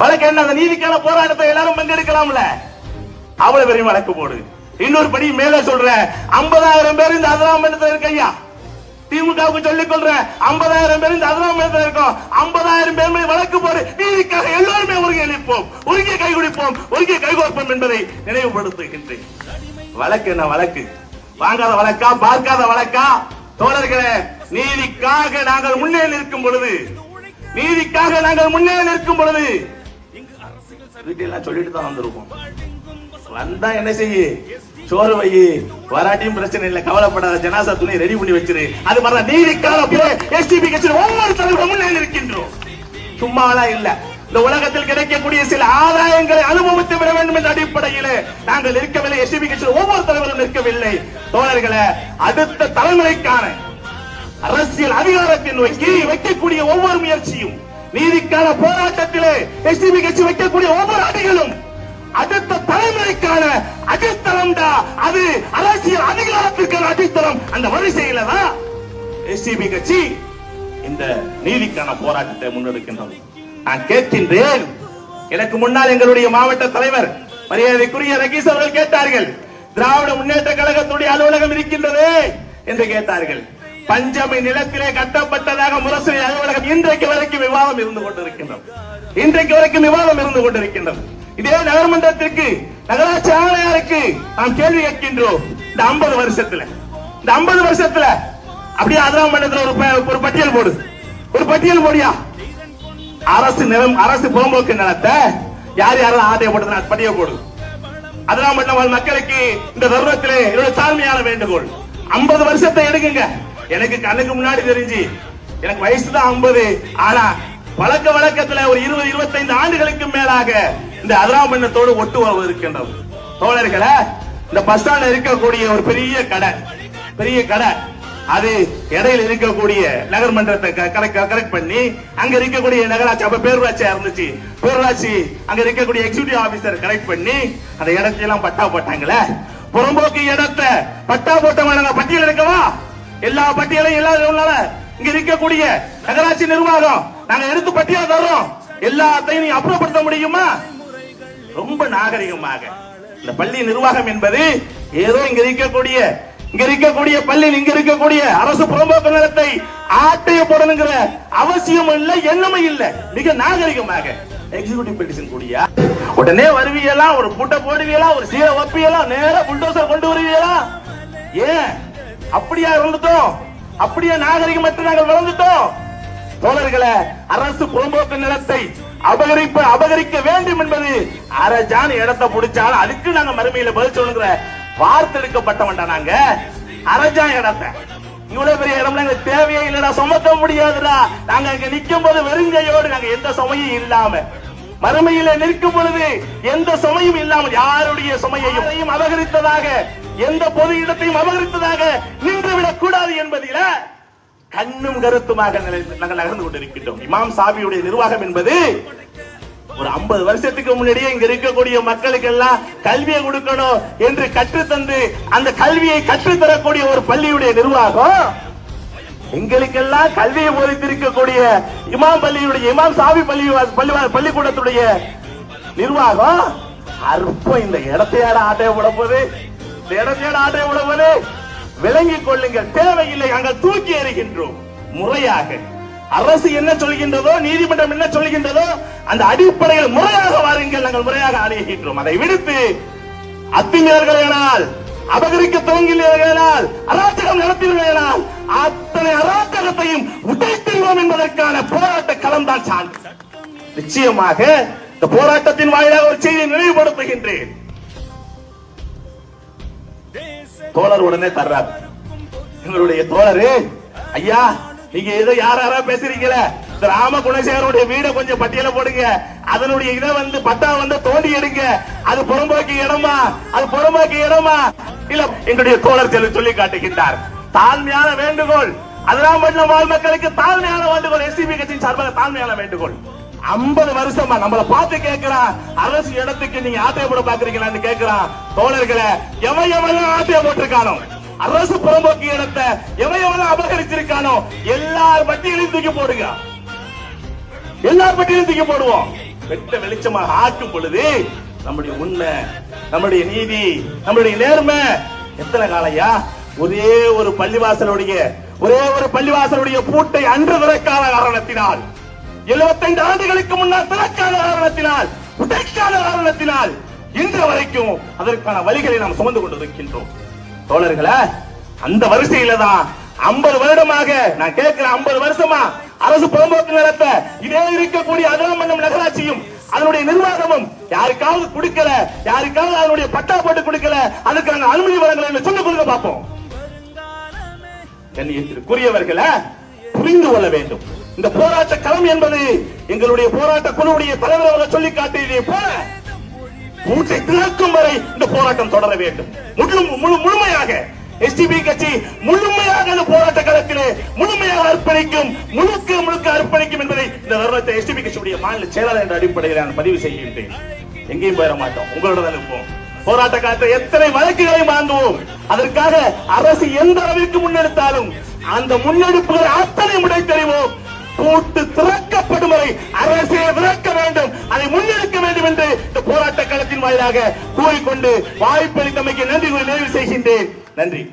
வழக்கு என்ன? அந்த நீதிக்கான போராட்டத்தை எல்லாரும் பங்கெடுக்கலாம்ல. அவ்வளவு பெரிய வழக்கு போடு. இன்னொரு படி மேல சொல்ற ஐம்பதாயிரம் பேர் இந்த அதலாம் மன்றத்தில் இருக்கையா திமுகவுக்கு சொல்லிக் கொள்றேன் ஐம்பதாயிரம் பேர் இந்த அதலாம் மன்றத்தில் இருக்கோம். ஐம்பதாயிரம் பேர் வழக்கு போடு. நீதிக்காக எல்லாருமே உருகி அளிப்போம் உருகிய கை குடிப்போம். உருகிய கைகோர்ப்போம் என்பதை நினைவுபடுத்துகின்றேன். வழக்கு என்ன வழக்கு? வாங்காத வழக்கா? பார்க்காத வழக்கா? தோழர்களே நீதிக்காக நாங்கள் முன்னே நிற்கும் பொழுது நீதிக்காக நாங்கள் முன்னே நிற்கும் பொழுது வீட்டிலாம் சொல்லிட்டு தான் வந்திருக்கோம். வந்தா என்ன செய்யு? சோறு வை. வராட்டியும் பிரச்சனை இல்லை. கவலைப்படாத. ஜனாசா துணி ரெடி பண்ணி வச்சிரு. அது மாதிரி நீதிக்காக எஸ்டிபி கட்சி ஒவ்வொரு தலைவரும் இருக்கின்றோம் நிற்கின்றோம். சும்மாலாம் இல்ல. இந்த உலகத்தில் கிடைக்கக்கூடிய சில ஆதாயங்களை அனுபவித்து விட வேண்டும் என்ற அடிப்படையில் நாங்கள் இருக்கவில்லை எஸ்டிபி கட்சியில் ஒவ்வொரு தலைவரும் நிற்கவில்லை. தோழர்களை அடுத்த தலைமுறைக்கான அரசியல் அதிகாரத்தை நோக்கி வைக்கக்கூடிய ஒவ்வொரு முயற்சியும் நீதிக்கான போராட்டத்திலே எஸ்டிபி கட்சி வைக்கக்கூடிய ஒவ்வொரு அடிகளும் அடுத்த தலைமுறைக்கான அடித்தளம் அது அரசியல் அதிகாரத்திற்கான அடித்தளம். அந்த வரிசையில தான் எஸ்டிபி கட்சி இந்த நீதிக்கான போராட்டத்தை முன்னெடுக்கின்றது. நான் கேட்கின்றேன். எனக்கு முன்னால் எங்களுடைய மாவட்ட தலைவர் மரியாதைக்குரிய ரகீஸ் அவர்கள் கேட்டார்கள். திராவிட முன்னேற்ற கழகத்துடைய அலுவலகம் இருக்கின்றது என்று கேட்டார்கள். பஞ்சமி நிலத்திலே கட்டப்பட்டதாக முரசொலி அலுவலகம் இன்றைக்கு வரைக்கும் விவாதம் இருந்து கொண்டிருக்கின்றது. இன்றைக்கு வரைக்கும் விவாதம் இருந்து கொண்டிருக்கின்றது. இதே நகர்மன்றத்திற்கு நகராட்சி ஆணையாருக்கு நாம் கேள்வி கேட்கின்றோம். இந்த 50 வருஷத்துல. இந்த 50 வருஷத்துல அப்படியே அதெல்லாம் மன்றத்துல ஒரு ஒரு பட்டியல் போடு. ஒரு பட்டியல் போடியா? அரசு நிலம் அரசு புறம்போக்கு நிலத்தை யார் யாரும் ஆட்டைய போட்டது பட்டியல் போடு. அதெல்லாம் மட்டும் மக்களுக்கு இந்த தருணத்திலே என்னோட தாழ்மையான வேண்டுகோள். 50 வருஷத்தை எடுக்குங்க. எனக்கு கண்ணுக்கு முன்னாடி தெரிஞ்சு எனக்கு வயசு தான் 50 ஆனா பழக்க வழக்கத்துல ஒரு இருபது இருபத்தைந்து ஆண்டுகளுக்கு மேலாக இந்த அதிராமண்ணத்தோடு ஒட்டு உறவு இருக்கின்றது. தோழர்களே இந்த பஸ் ஸ்டாண்ட்ல இருக்கக்கூடிய ஒரு பெரிய கடை பெரிய கடை அது இடையில இருக்கக்கூடிய நகர்மன்றத்தை கரெக்ட் பண்ணி அங்க இருக்கக்கூடிய நகராட்சி அப்ப பேரூராட்சியா இருந்துச்சு. பேரூராட்சி அங்க இருக்கக்கூடிய எக்ஸிகூட்டிவ் ஆபீசர் கரெக்ட் பண்ணி அந்த இடத்தையெல்லாம் பட்டா போட்டாங்களே. புறம்போக்கு இடத்தை பட்டா போட்டவங்க பட்டியல் இருக்கவா எல்லா பட்டியலையும் இல்லாதவங்களால இங்க இருக்கக்கூடிய நகராட்சி நிர்வாகம் நாங்க எடுத்து பட்டியல தர்றோம். எல்லாத்தையும் நீ அப்புறப்படுத்த முடியுமா? ரொம்ப நாகரிகமாக. இந்த பள்ளி நிர்வாகம் என்பது ஏதோ இங்க இருக்கக்கூடிய இங்க இருக்கக்கூடிய பள்ளி இங்க இருக்கக்கூடிய அரசு புறம்போக்கு நிலத்தை ஆட்டைய போடணுங்கிற அவசியம் இல்ல எண்ணமும் இல்ல. மிக நாகரிகமாக. எக்ஸிகூட்டிவ் பெட்டிஷன் கூடியா? உடனே வருவியலாம் ஒரு பூட்டை போடுவீங்களா? ஒரு சீர வைப்பீங்களா? நேரா புல்டோசர் கொண்டு வருவீங்களா? ஏன்? அப்படியா இருந்துட்டோம். அப்படியே நாகரிகமற்ற நாங்கள் வளர்ந்துட்டோம். தோழர்களே அரசு புறம்போக்கு நிலத்தை அபகரிப்பு அபகரிக்க வேண்டும் என்பது அரஜான் இடத்தை பிடிச்சாலும் அதுக்கு நாங்க மறுமையில பதில் சொல்லுங்கிற வார்த்தெடுக்கப்பட்டவன்டா நாங்க. அரஜான் இடத்தை. இவ்வளவு பெரிய இடம்ல எங்களுக்கு தேவையே இல்லடா சுமத்த முடியாதுடா. நாங்க அங்க நிக்கும் போது வெறுங்கையோடு நாங்க எந்த சுமையும் இல்லாம மறுமையில நிற்கும் பொழுது எந்த சுமையும் இல்லாமல் யாருடைய சுமையையும் அபகரித்ததாக எந்த பொது இடத்தையும் அபகரித்ததாக நின்றுவிடக் கூடாது என்பதில கண்ணும் கருத்துமாக நாங்கள் நகர்ந்து கொண்டிருக்கின்றோம். இமாம் சாபியுடைய நிர்வாகம் என்பது ஒரு 50 வருஷத்துக்கு முன்னாடியே இங்க இருக்கக்கூடிய மக்களுக்கு எல்லாம் கல்வியை கொடுக்கணும் என்று கற்றுத்தந்து அந்த கல்வியை கற்றுத்தரக்கூடிய ஒரு பள்ளியுடைய நிர்வாகம் எங்களுக்கெல்லாம் கல்வியை போதித்திருக்கக்கூடிய இமாம் பள்ளியுடைய இமாம் சாவி பள்ளி பள்ளி பள்ளிக்கூடத்துடைய நிர்வாகம் அற்பம் இந்த இடத்தையாட ஆட்டைய போது தேட இடத்தையாட ஆட்டைய போது விளங்கிக் கொள்ளுங்கள் தேவையில்லை நாங்கள் தூக்கி எறிகின்றோம். முறையாக. அரசு என்ன சொல்கின்றதோ நீதிமன்றம் என்ன சொல்கின்றதோ அந்த அடிப்படையில் முறையாக வாருங்கள். நாங்கள் முறையாக அணுகின்றோம் அதை விடுத்து அத்துமீறல்களால் அபகரிக்க துவங்கினால் அராஜகம் நடத்தினால் அத்தனை அராஜகத்தையும் உடைத்திருவோம் என்பதற்கான போராட்ட களம் தான் சான்று. நிச்சயமாக இந்த போராட்டத்தின் வாயிலாக ஒரு செய்தியை நினைவுபடுத்துகின்றேன். தோழர் உடனே தர்றாரு. எங்களுடைய தோழரு ஐயா நீங்க ஏதோ யார் யாரா பேசுறீங்களே? இந்த ராம குணசேகருடைய வீட கொஞ்சம் பட்டியல போடுங்க. அதனுடைய இதை வந்து பட்டா வந்து தோண்டி எடுங்க. அது புறம்போக்கு இடமா? அது புறம்போக்கு இடமா? இல்ல எங்களுடைய தோழர் செல்வி சொல்லி காட்டுகின்றார். தாழ்மையான வேண்டுகோள். அதெல்லாம் மட்டும் வாழ் மக்களுக்கு தாழ்மையான வேண்டுகோள். எஸ்டிபி கட்சியின் சார்பாக தாழ்மையான வேண்டுகோள். 50 வருஷமா நம்மள பார்த்து கேட்கிறான் அரசு இடத்துக்கு நீங்க ஆட்டைய போட பாக்குறீங்களான்னு கேட்கிறான் தோழர்களை எவன் எவன் ஆட்டைய போட்டிருக்கானோ? அரசு புறம்போக்கு இடத்தை எவன் எவன் அபகரிச்சிருக்கானோ எல்லார் பட்டியலையும் தூக்கி போடுங்க. எல்லார் பட்டியலையும் தூக்கி போடுவோம். வெட்ட வெளிச்சமாக ஆக்கும் பொழுது நம்முடைய உண்மை நம்முடைய நீதி நம்முடைய நேர்மை எத்தனை காலையா? ஒரே ஒரு பள்ளிவாசலுடைய ஒரே ஒரு பள்ளிவாசலுடைய பூட்டை அன்று திறக்காத காரணத்தினால். 75 ஆண்டுகளுக்கு முன்னால் திறக்காத காரணத்தினால் உடைக்காத காரணத்தினால் இன்று வரைக்கும் அதற்கான வழிகளை நாம் சுமந்து கொண்டிருக்கின்றோம். தோழர்களே அந்த வரிசையில தான் 50 வருடமாக நான் கேட்கிறேன் 50 வருஷமா அரசு புறம்போக்கு நடத்த இதே இருக்கக்கூடிய அதிராமண்டம் நகராட்சியும் அதனுடைய நிர்வாகமும் யாருக்காவது கொடுக்கல யாருக்காவது அதனுடைய பட்டா போட்டு கொடுக்கல அதுக்கான அனுமதி வழங்கல என்று சொல்லிக் கொடுக்க பார்ப்போம். கண்ணியத்திற்குரியவர்களே புரிந்து கொள்ள வேண்டும். இந்த போராட்ட களம் என்பது எங்களுடைய போராட்ட குழுவுடைய தலைவர் அவர்கள் சொல்லி காட்டியதை போல மூட்டை திறக்கும் வரை இந்த போராட்டம் தொடர வேண்டும். முழு முழு முழுமையாக எஸ்டிபி கட்சி முழுமையாக இந்த போராட்ட களத்திலே முழுமையாக அர்ப்பணிக்கும் முழுக்க முழுக்க அர்ப்பணிக்கும் என்பதை இந்த வருடத்தை எஸ்டிபி கட்சியுடைய மாநில செயலாளர் என்ற அடிப்படையில் நான் பதிவு செய்கின்றேன். எங்கேயும் போயிட மாட்டோம். உங்களோட தான் இருப்போம் போராட்ட காலத்தில் எத்தனை வழக்குகளை வாங்குவோம் அதற்காக அரசு எந்த அளவிற்கு முன்னெடுத்தாலும் அந்த முன்னெடுப்புகளை அத்தனை முறை தெரிவோம். பூட்டு திறக்கப்படும் வரை அரசே விளக்க வேண்டும். அதை முன்னெடுக்க வேண்டும் என்று இந்த போராட்ட களத்தின் வாயிலாக கூறிக்கொண்டு வாய்ப்பளித்தமைக்கு நன்றி கூறி நிறைவு செய்கின்றேன். நன்றி.